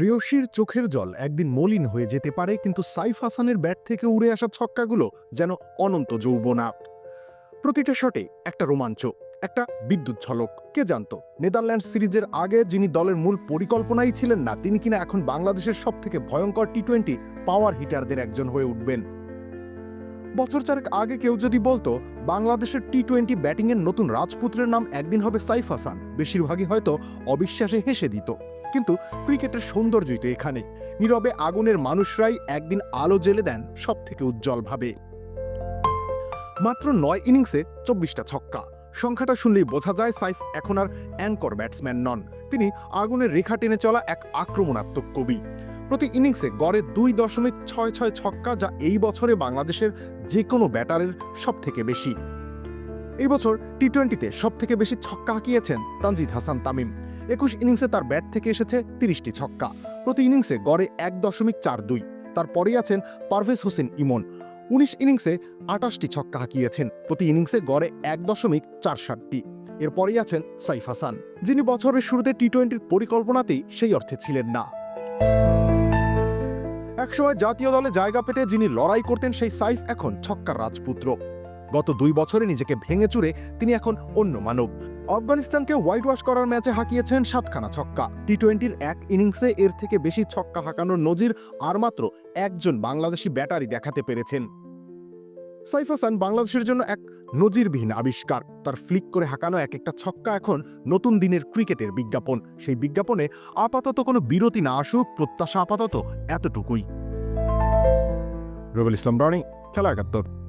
প্রেয়সীর চোখের জল একদিন মলিন হয়ে যেতে পারে, কিন্তু সাইফ হাসানের ব্যাট থেকে উড়ে আসা ছক্কাগুলো যেন অনন্ত যৌবনা। প্রতিটা শটে একটা রোমাঞ্চ, একটা বিদ্যুৎ ঝলক। কে জানতো নেদারল্যান্ড সিরিজের আগে যিনি দলের মূল পরিকল্পনাই ছিলেন না, তিনি কিনা এখন বাংলাদেশের সব থেকে ভয়ঙ্কর টি টোয়েন্টি পাওয়ার হিটারদের একজন হয়ে উঠবেন। বছর চারেক আগে কেউ যদি বলতো, বাংলাদেশের টি টোয়েন্টি ব্যাটিংয়ের নতুন রাজপুত্রের নাম একদিন হবে সাইফ হাসান, বেশিরভাগই হয়তো অবিশ্বাসে হেসে দিত। কিন্তু ক্রিকেটের সৌন্দর্যই তো এখানে। নীরবে আগুনের মানুষরাই একদিন আলো জ্বেলে দেন সব থেকে উজ্জ্বলভাবে। মাত্র নয় ইনিংসে চব্বিশটা ছক্কা। সংখ্যাটা শুনলেই বোঝা যায় সাইফ এখন আর অ্যাঙ্কর ব্যাটসম্যান নন। তিনি আগুনের রেখা টেনে চলা এক আক্রমণাত্মক কবি। প্রতি ইনিংসে গড়ে দুই দশমিক ছয় ছয় ছক্কা যা এই বছরে বাংলাদেশের যে কোনো ব্যাটারের সব থেকে বেশি। এই বছর টি টোয়েন্টিতে সব থেকে বেশি ছক্কা হাঁকিয়েছেন তানজিদ হাসান তামিম। একুশ ইনিংসে তার ব্যাট থেকে এসেছে তিরিশটি ছক্কা। প্রতি ইনিংসে গড়ে এক দশমিক চার দুই। তারপরেই আছেন পারভেজ হোসেন ইমন। উনিশ ইনিংসে আটাশটি ছক্কা হাঁকিয়েছেন। প্রতি ইনিংসে গড়ে এক দশমিক চার ষাটটি এরপরেই আছেন সাইফ হাসান, যিনি বছরের শুরুতে টি টোয়েন্টির পরিকল্পনাতেই সেই অর্থে ছিলেন না। একসময় জাতীয় দলে জায়গা পেতে যিনি লড়াই করতেন সেই সাইফ এখন ছক্কার রাজপুত্র। গত দুই বছরে নিজেকে ভেঙে চুরে তিনি এখন অন্য মানব। আফগানিস্তানকে হোয়াইট ওয়াশ করার ম্যাচে হাঁকিয়েছেন সাতখানা ছক্কা। টি টোয়েন্টির এক ইনিংসে এর থেকে বেশি ছক্কা হাঁকানোর নজির আর মাত্র একজন বাংলাদেশি ব্যাটারি দেখাতে পেরেছেন। সাইফ হাসান বাংলাদেশের জন্য এক নজিরবিহীন আবিষ্কার। তার ফ্লিক করে হাঁকানো এক একটা ছক্কা এখন নতুন দিনের ক্রিকেটের বিজ্ঞাপন। সেই বিজ্ঞাপনে আপাতত কোনো বিরতি না আসুক, প্রত্যাশা আপাতত এতটুকুই। রবিল ইসলাম রনি, খেলা একাত্তর।